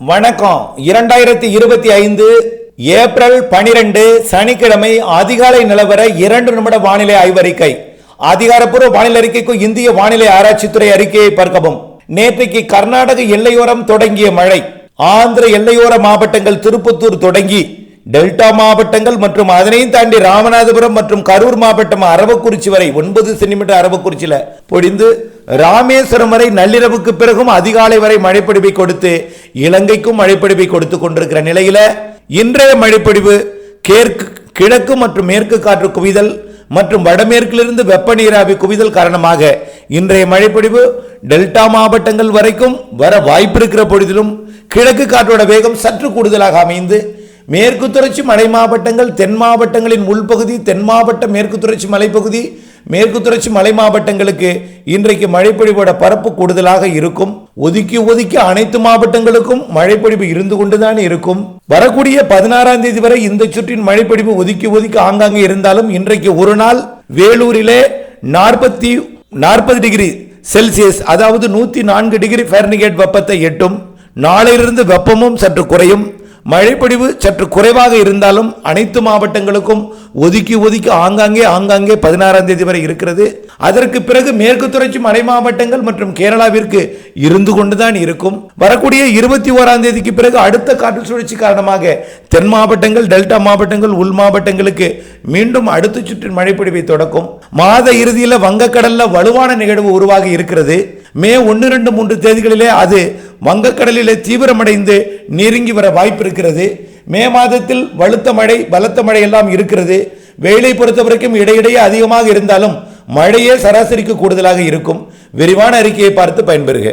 வணக்கம். இரண்டாயிரத்தி இருபத்தி ஐந்து ஏப்ரல் பனிரெண்டு சனிக்கிழமை அதிகாலை நிலவர இரண்டு நிமிட வானிலை ஆய்வறிக்கை. அதிகாரப்பூர்வ வானிலை அறிக்கைக்கு இந்திய வானிலை ஆராய்ச்சித்துறை அறிக்கையை பார்க்கவும். நேற்றைக்கு கர்நாடக எல்லையோரம் தொடங்கிய மழை. ஆந்திர எல்லையோர மாவட்டங்கள் திருப்பத்தூர் தொடங்கி டெல்டா மாவட்டங்கள் மற்றும் அதனையும் தாண்டி ராமநாதபுரம் மற்றும் கரூர் மாவட்டம் அரவக்குறிச்சி வரை ஒன்பது சென்டிமீட்டர் அரவக்குறிச்சியில் பொடிந்து ராமேஸ்வரம் வரை நள்ளிரவுக்கு பிறகும் அதிகாலை வரை மழைப்பொழிவை கொடுத்து இலங்கைக்கும் மழைப்பொழிவை கொடுத்து கொண்டிருக்கிற நிலையில இன்றைய மழைப்பொழிவு கேற்கு கிழக்கு மற்றும் மேற்கு காற்று குவிதல் மற்றும் வடமேற்கிலிருந்து வெப்ப நீராவி குவிதல் காரணமாக இன்றைய மழைப்பொழிவு டெல்டா மாவட்டங்கள் வரைக்கும் வர வாய்ப்பிருக்கிற பொழுதிலும் கிழக்கு காற்றோட வேகம் சற்று கூடுதலாக அமைந்து மேற்கு தொடர்ச்சி மலை மாவட்டங்கள் தென் மாவட்டங்களின் உள்பகுதி தென் மாவட்ட மேற்கு தொடர்ச்சி மலைப்பகுதி மேற்கு தொடர்ச்சி மலை மாவட்டங்களுக்கு இன்றைக்கு மழைப்பொழிவோட பரப்பு கூடுதலாக இருக்கும். ஒதுக்கி ஒதுக்கி அனைத்து மாவட்டங்களுக்கும் மழைப்பொழிவு இருந்து கொண்டுதான் இருக்கும். வரக்கூடிய பதினாறாம் தேதி வரை இந்த சுற்றின் மழைப்பொழிவு ஒதுக்கி ஒதுக்கி ஆங்காங்கே இருந்தாலும் இன்றைக்கு ஒரு நாள் வேலூரிலே நாற்பத்தி நாற்பது டிகிரி செல்சியஸ் அதாவது நூத்தி நான்கு டிகிரி ஃபேரன்ஹீட் வெப்பத்தை எட்டும். நாளையிலிருந்து வெப்பமும் சற்று குறையும். மழைப்பொழிவு சற்று குறைவாக இருந்தாலும் அனைத்து மாவட்டங்களுக்கும் ஒதுக்கி ஒதுக்கி ஆங்காங்கே ஆங்காங்கே பதினாறாம் தேதி வரை இருக்கிறது. அதற்கு பிறகு மேற்கு தொடர்ச்சி மலை மாவட்டங்கள் மற்றும் கேரளாவிற்கு இருந்து கொண்டுதான் இருக்கும். வரக்கூடிய இருபத்தி ஓராம் தேதிக்கு பிறகு அடுத்த காற்று சுழற்சி காரணமாக தென் மாவட்டங்கள் டெல்டா மாவட்டங்கள் உள் மாவட்டங்களுக்கு மீண்டும் அடுத்த சுற்றின் மழைப்பொழிவை தொடக்கும். மாத இறுதியில் வங்கக்கடலில் வலுவான நிகழ்வு உருவாகி இருக்கிறது. மே ஒன்று ரெண்டு மூன்று தேதிகளிலே அது வங்கக்கடலிலே தீவிரமடைந்து நெருங்கி வர வாய்ப்பு இருக்கிறது மே மாதத்தில் வலுத்த மழை பலத்த மழை எல்லாம் இருக்கிறது. வெயிலை பொறுத்த வரைக்கும் இடையிடையே அதிகமாக இருந்தாலும் மழையே சராசரிக்கு கூடுதலாக இருக்கும். விரிவான அறிக்கையை பார்த்து பயன்பெறுக.